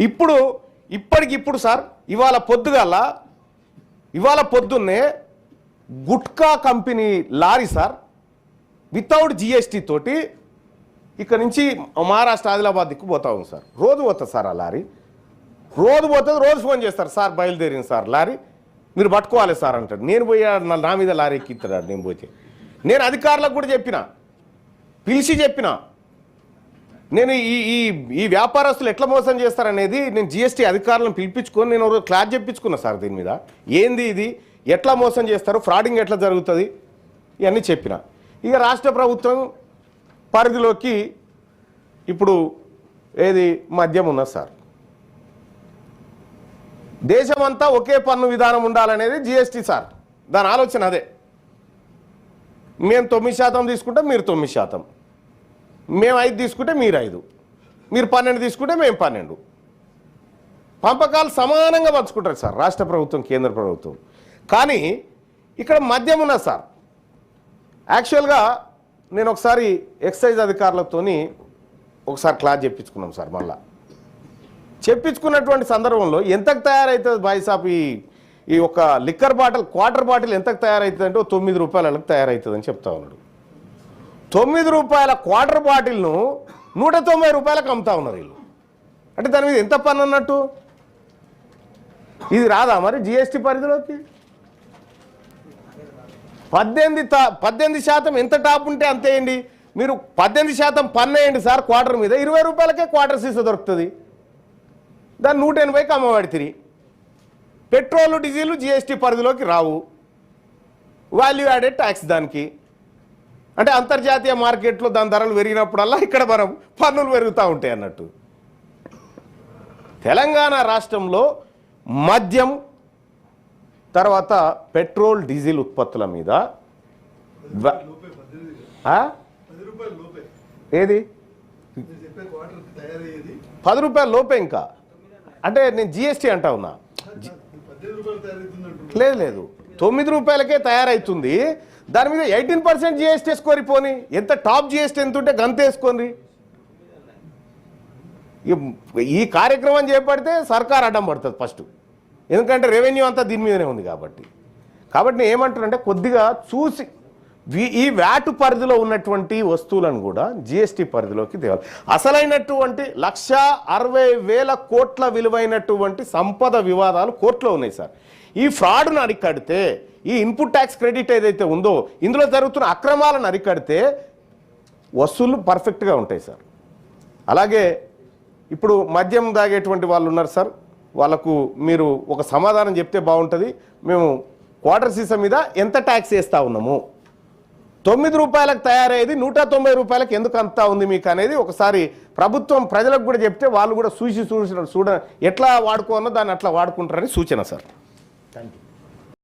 ఇప్పుడు ఇప్పటికిప్పుడు సార్ ఇవాళ పొద్దుగాల ఇవాళ పొద్దున్నే gutka company lorry sir without GST తోటి ఇక్కడ నుంచి మహారాష్ట్ర ఆదిలాబాద్ దిక్కు పోతా ఉంది సార్. రోజు పోతుంది సార్ ఆ లారీ. రోజు పోతుంది రోజు ఫోన్ చేస్తారు సార్ బయలుదేరింది సార్ లారీ. మీరు పట్టుకోవాలి సార్ అంటాడు నేను పోయా నా- నా మీద లారీ ఎక్కిస్తాడు నేను పోతే. నేను అధికారులకు కూడా చెప్పిన పిలిచి చెప్పిన నేను ఈ ఈ ఈ వ్యాపారస్తులు ఎట్లా మోసం చేస్తారనేది నేను జిఎస్టీ అధికారులను పిలిపించుకొని నేను ఒక క్లాస్ చెప్పించుకున్నా సార్ దీని మీద. ఏంది ఇది? ఎట్లా మోసం చేస్తారు? ఫ్రాడింగ్ ఎట్లా జరుగుతుంది? ఇవన్నీ చెప్పిన. ఇక రాష్ట్ర ప్రభుత్వం పరిధిలోకి ఇప్పుడు ఏది మద్యం ఉన్నది సార్. దేశమంతా ఒకే పన్ను విధానం ఉండాలనేది జిఎస్టీ సార్. దాని ఆలోచన అదే. మేము తొమ్మిది శాతం తీసుకుంటాం మీరు తొమ్మిది శాతం. మేము ఐదు తీసుకుంటే మీరు ఐదు. మీరు పన్నెండు తీసుకుంటే మేము పన్నెండు. పంపకాలు సమానంగా పంచుకుంటారు సార్ రాష్ట్ర ప్రభుత్వం కేంద్ర ప్రభుత్వం. కానీ ఇక్కడ మద్యం ఉన్నది సార్. యాక్చువల్గా నేను ఒకసారి ఎక్సైజ్ అధికారులతోని ఒకసారి క్లాస్ చెప్పించుకున్నాం సార్ మళ్ళా. చెప్పించుకున్నటువంటి సందర్భంలో ఎంతకు తయారవుతుంది బాయిసాప్ ఈ ఈ ఒక లిక్కర్ బాటిల్ క్వార్టర్ బాటిల్ ఎంతకు తయారవుతుంది అంటే తొమ్మిది రూపాయలకు తయారవుతుందని చెప్తా ఉన్నాడు. తొమ్మిది రూపాయల క్వార్టర్ బాటిల్ను నూట తొంభై రూపాయలకు అమ్ముతా ఉన్నారు వీళ్ళు. అంటే దాని మీద ఎంత పన్ను అన్నట్టు? ఇది రాదా మరి జిఎస్టీ పరిధిలోకి? పద్దెనిమిది తా- పద్దెనిమిది శాతం ఎంత టాప్ ఉంటే అంతేయండి మీరు పద్దెనిమిది శాతం పన్ను వేయండి సార్ క్వార్టర్ మీద. ఇరవై రూపాయలకే క్వార్టర్ సీస దొరుకుతుంది. దాన్ని నూట ఎనభైకి అమ్మబడితిరి పెట్రోల్ డీజిల్ జిఎస్టీ పరిధిలోకి రావు. వాల్యూ యాడెడ్ ట్యాక్స్ దానికి. అంటే అంతర్జాతీయ మార్కెట్లో దాని ధరలు పెరిగినప్పుడల్లా ఇక్కడ మనం పన్నులు పెరుగుతూ ఉంటాయి అన్నట్టు. తెలంగాణ రాష్ట్రంలో మద్యం తర్వాత పెట్రోల్ డీజిల్ ఉత్పత్తుల మీద ఏది? పది రూపాయల లోపే ఇంకా. అంటే నేను జిఎస్టీ అంటా ఉన్నా. లేదు లేదు. తొమ్మిది రూపాయలకే తయారవుతుంది దాని మీద ఎయిటీన్ పర్సెంట్ జిఎస్టీ వేసుకోరి పోని. ఎంత టాప్ జిఎస్టీ ఎంత ఉంటే గంత వేసుకోండి. ఈ- కార్యక్రమం చేపడితే సర్కార్ అడ్డం పడుతుంది ఫస్ట్. ఎందుకంటే రెవెన్యూ అంతా దీని మీదనే ఉంది కాబట్టి. కాబట్టి నేను ఏమంటానంటే కొద్దిగా చూసి ఈ వ్యాటు పరిధిలో ఉన్నటువంటి వస్తువులను కూడా జిఎస్టీ పరిధిలోకి తేవాలి. అసలైనటువంటి లక్ష అరవై వేల కోట్ల విలువైనటువంటి సంపద వివాదాలు కోర్టులో ఉన్నాయి సార్. ఈ ఫ్రాడ్ను అరికడితే ఈ ఇన్పుట్ ట్యాక్స్ క్రెడిట్ ఏదైతే ఉందో ఇందులో జరుగుతున్న అక్రమాలను అరికడితే వసూళ్ళు పర్ఫెక్ట్గా ఉంటాయి సార్. అలాగే ఇప్పుడు మద్యం తాగేటువంటి వాళ్ళు ఉన్నారు సార్. వాళ్ళకు మీరు ఒక సమాధానం చెప్తే బాగుంటుంది. మేము క్వార్టర్ సీసా మీద ఎంత ట్యాక్స్ వేస్తూ ఉన్నాము? తొమ్మిది రూపాయలకు తయారయ్యేది నూట తొంభై రూపాయలకు ఎందుకు అంతా ఉంది మీకు అనేది ఒకసారి ప్రభుత్వం ప్రజలకు కూడా చెప్తే వాళ్ళు కూడా చూసి చూసి చూడ ఎట్లా వాడుకోనో దాన్ని అట్లా వాడుకుంటారని సూచన సార్. Thank you.